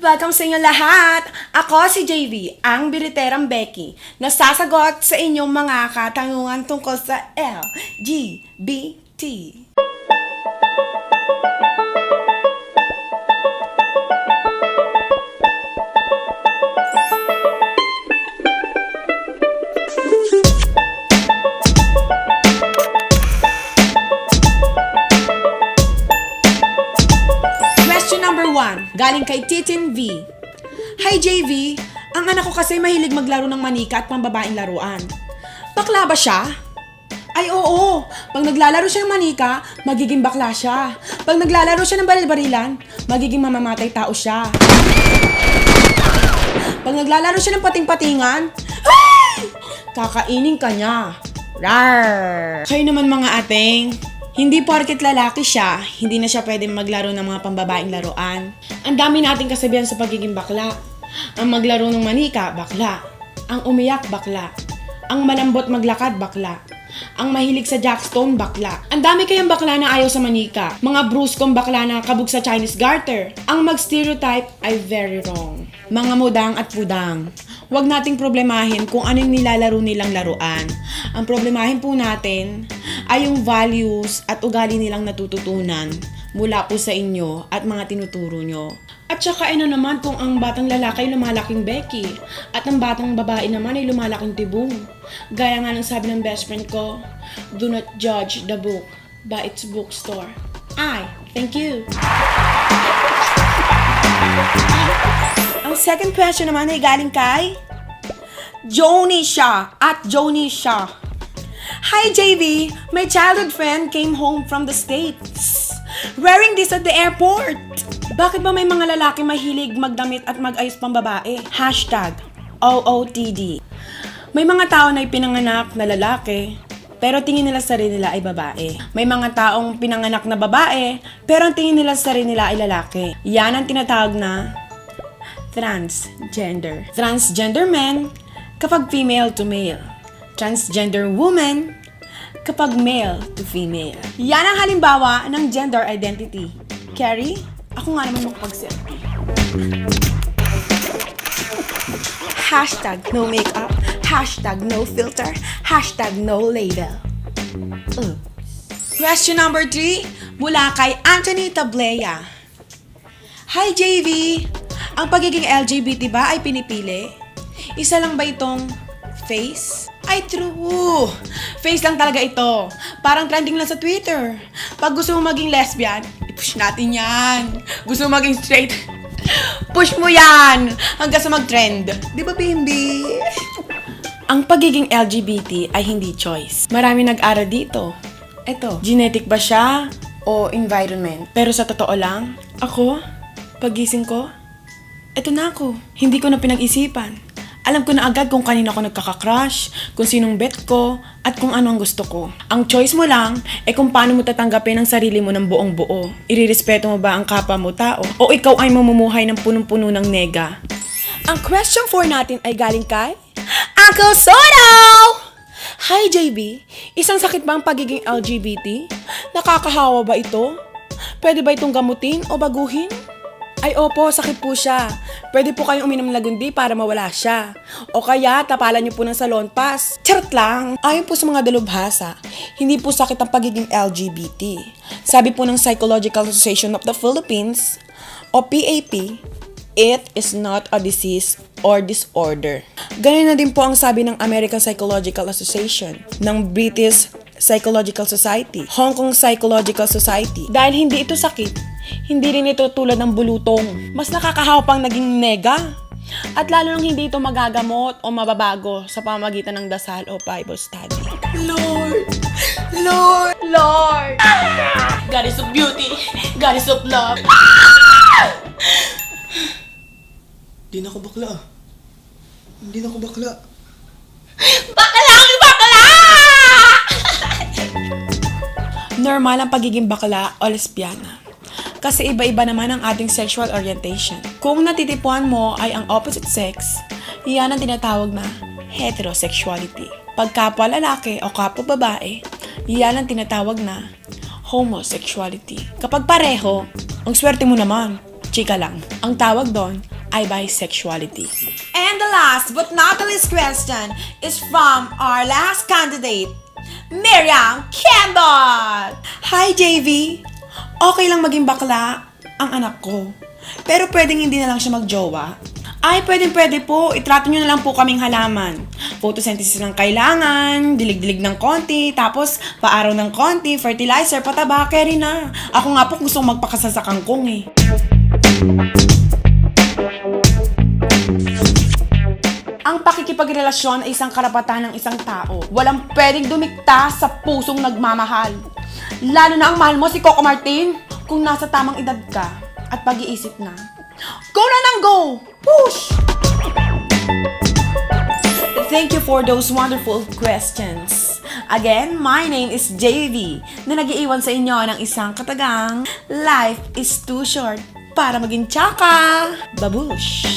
Welcome sa inyo lahat! Ako si JV, ang biriterang Becky, na sasagot sa inyong mga katanungan tungkol sa LGBT. Galing kay Titin V. Hi JV, ang anak ko kasi mahilig maglaro ng manika at pambabaeng laruan. Bakla ba siya? Ay oo, pag naglalaro siya ng manika, magiging bakla siya. Pag naglalaro siya ng baril-barilan, magiging mamamatay tao siya. Pag naglalaro siya ng pating-patingan, ay! Kakainin ka niya. Rar! Kayo naman mga ating, hindi porket lalaki siya, hindi na siya pwede maglaro ng mga pambabaeng laruan. Ang dami nating kasabihan sa pagiging bakla. Ang maglaro ng manika, bakla. Ang umiyak, bakla. Ang malambot maglakad, bakla. Ang mahilig sa jackstone, bakla. Ang dami kayang bakla na ayaw sa manika. Mga bruskong bakla na kabog sa Chinese garter. Ang mag-stereotype ay very wrong. Mga mudang at pudang. Huwag nating problemahin kung ano yung nilalaro nilang laruan. Ang problemahin po natin ay yung values at ugali nilang natututunan mula po sa inyo at mga tinuturo nyo. At saka ano naman kung ang batang lalaki ay lumalaking Becky at ang batang babae naman ay lumalaking tibong. Gaya nga ng sabi ng best friend ko, do not judge the book by its bookstore. I thank you. Ang second question naman ay galing kay Joni siya at Joni siya. Hi JV, my childhood friend came home from the States. Wearing this at the airport. Bakit ba may mga lalaki mahilig magdamit at mag-ayos pang babae? Hashtag OOTD. May mga tao na ipinanganak na lalaki, pero tingin nila sa sarili nila ay babae. May mga taong pinanganak na babae, pero ang tingin nila sa sarili nila ay lalaki. Yan ang tinatawag na transgender. Transgender men kapag female to male. Transgender woman kapag male to female. Yan ang halimbawa ng gender identity. Carrie, ako nga naman makapag-selfie. Hashtag no makeup. Hashtag no filter. Hashtag no label. Oops. Question number three, mula kay Anthony Tablea. Hi JV! Ang pagiging LGBT ba ay pinipili? Isa lang ba itong face? Ay, true! Face lang talaga ito. Parang trending lang sa Twitter. Pag gusto mo maging lesbian, i-push natin yan. Gusto mo maging straight, push mo yan hanggang sa mag-trend. Di ba, Bimbi? Ang pagiging LGBT ay hindi choice. Marami nag-aral dito. Eto, genetic ba siya o environment? Pero sa totoo lang, ako, pagising ko, eto na ako. Hindi ko na pinag-isipan. Alam ko na agad kung kanino ako nagkaka-crush, kung sinong bet ko, at kung ano ang gusto ko. Ang choice mo lang ay kung paano mo tatanggapin ang sarili mo ng buong buo. Irirespeto mo ba ang kapwa mo tao? O ikaw ay mamumuhay ng punong-puno ng nega? Ang question 4 natin ay galing kay Uncle Soto! Hi JB, isang sakit ba ang pagiging LGBT? Nakakahawa ba ito? Pwede ba itong gamutin o baguhin? Ay opo, sakit po siya. Pwede po kayong uminom ng lagundi para mawala siya. O kaya, tapalan niyo po ng salon pass. Charot lang! Ayon po sa mga dalubhasa, hindi po sakit ang pagiging LGBT. Sabi po ng Psychological Association of the Philippines, o PAP, it is not a disease or disorder. Ganun na din po ang sabi ng American Psychological Association, ng British Psychological Society, Hong Kong Psychological Society. Dahil hindi ito sakit, hindi rin ito tulad ng bulutong. Mas nakakahawa pang naging nega. At lalo nang hindi ito magagamot o mababago sa pamamagitan ng dasal o Bible study. Lord! Lord! Lord! Goddess of beauty! Goddess of love! Hindi na ako bakla. Hindi na ako bakla. Bakla! Normal ang pagiging bakla o lesbiana. Kasi iba-iba naman ang ating sexual orientation. Kung natitipuan mo ay ang opposite sex, iyan ang tinatawag na heterosexuality. Pag kapwa lalaki o kapwa babae, iyan ang tinatawag na homosexuality. Kapag pareho, ang swerte mo naman, chika lang. Ang tawag doon ay bisexuality. And the last but not the least question is from our last candidate, Miriam Kendall! Hi, JV! Okay lang maging bakla ang anak ko. Pero pwedeng hindi na lang siya magjowa. Ay, pwedeng pwede po. Itrato nyo na lang po kaming halaman. Photosynthesis ng kailangan, dilig-dilig ng konti, tapos paaraw ng konti, fertilizer, pataba, carry na. Ako nga po gusto kong magpakasal sa kangkong eh. Ang pakikipagrelasyon ay isang karapatan ng isang tao. Walang pwedeng dumikta sa pusong nagmamahal. Lalo na ang mahal mo si Coco Martin kung nasa tamang edad ka at pag-iisip na. Go na nang go! Push! Thank you for those wonderful questions. Again, my name is JV na nag-iiwan sa inyo ng isang katagang Life is too short para maging tsaka. Babush!